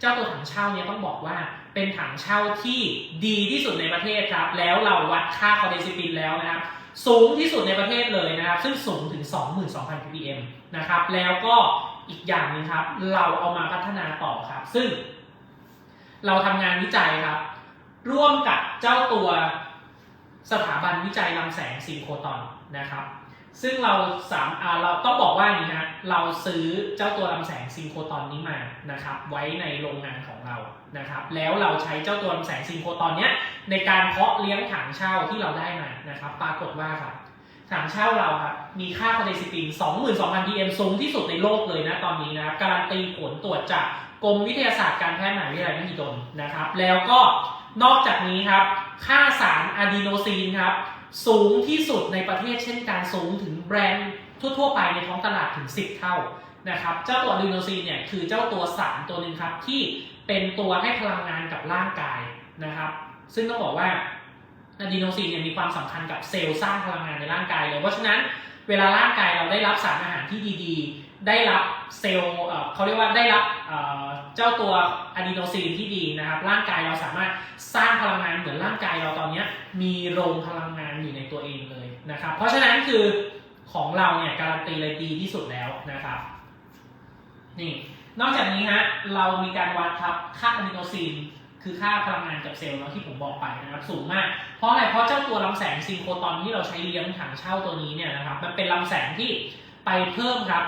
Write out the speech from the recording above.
เจ้าตัวถังเช่าเนี่ยต้องบอกว่าเป็นถังเช่าที่ดีที่สุดในประเทศครับ แล้วเราวัดค่าคอเดซิปินแล้วนะครับ สูงที่สุดในประเทศเลยนะครับ ซึ่งสูงถึง 22,000 ppm นะครับ แล้วก็อีกอย่างหนึงครับ เราเอามาพัฒนาต่อครับ ซึ่ง เราทำงานวิจัยครับ ร่วมกับเจ้าตัวสถาบันวิจัยลำแสงซิงโครตอนนะครับ ซึ่งเราสามเราต้องบอกว่าอย่างนี้ฮะเราซื้อเจ้าตัวลำแสงซิงโครตอนนี้มานะครับ ไว้ในโรงงานของเรานะครับ แล้วเราใช้เจ้าตัวลำแสงซิงโครตอนเนี้ยในการเพาะเลี้ยงถังเช่าที่เราได้มานะครับ ปรากฏว่าครับถังเช่าเราครับมีค่าคอเลสเตอรอล22,000 ppm สูงที่สุดในโลกเลยนะตอนนี้นะการันตีผลตรวจจากกรมวิทยาศาสตร์การแพทย์มหาวิทยาลัยมหิดลนะครับ แล้วก็นอกจากนี้ครับ ค่าสารอะดีโนซีนครับ สูงที่สุดในประเทศเช่นการสูงถึงแบรนด์ทั่ว ๆ ไปในท้องตลาดถึง 10 เท่านะครับ เจ้าตัวอะดีโนซีนเนี่ยคือเจ้าตัวสารตัวหนึ่งครับที่เป็นตัวให้พลังงานกับร่างกายนะครับ ซึ่งต้องบอกว่า อะดีโนซีนเนี่ยมีความสำคัญกับเซลล์สร้างพลังงานในร่างกายเลย เพราะฉะนั้นเวลาร่างกายเราได้รับสารอาหารที่ดีๆ ได้รับเซลล์เขาเรียกว่าได้รับเจ้าตัวอะดีโนซีนที่ดีนะครับ ร่างกายเราสามารถสร้างพลังงานเหมือนร่างกายเราตอนนี้มีโรงพลังงานอยู่ในตัวเองเลยนะครับ เพราะฉะนั้นคือของเราเนี่ยการันตีเลยดีที่สุดแล้วนะครับนี่นอกจากนี้ฮะเรามีการวัดครับค่าอะมิโนซีน คือค่าพลังงานกับเซลล์เนาะที่ผมบอกไปนะครับสูงมาก เพราะอะไรเพราะเจ้าตัวลำแสงซิงโครตอนที่เราใช้เลี้ยงถังเช่าตัวนี้เนี่ยนะครับมันเป็นลำแสงที่ไปเพิ่มครับ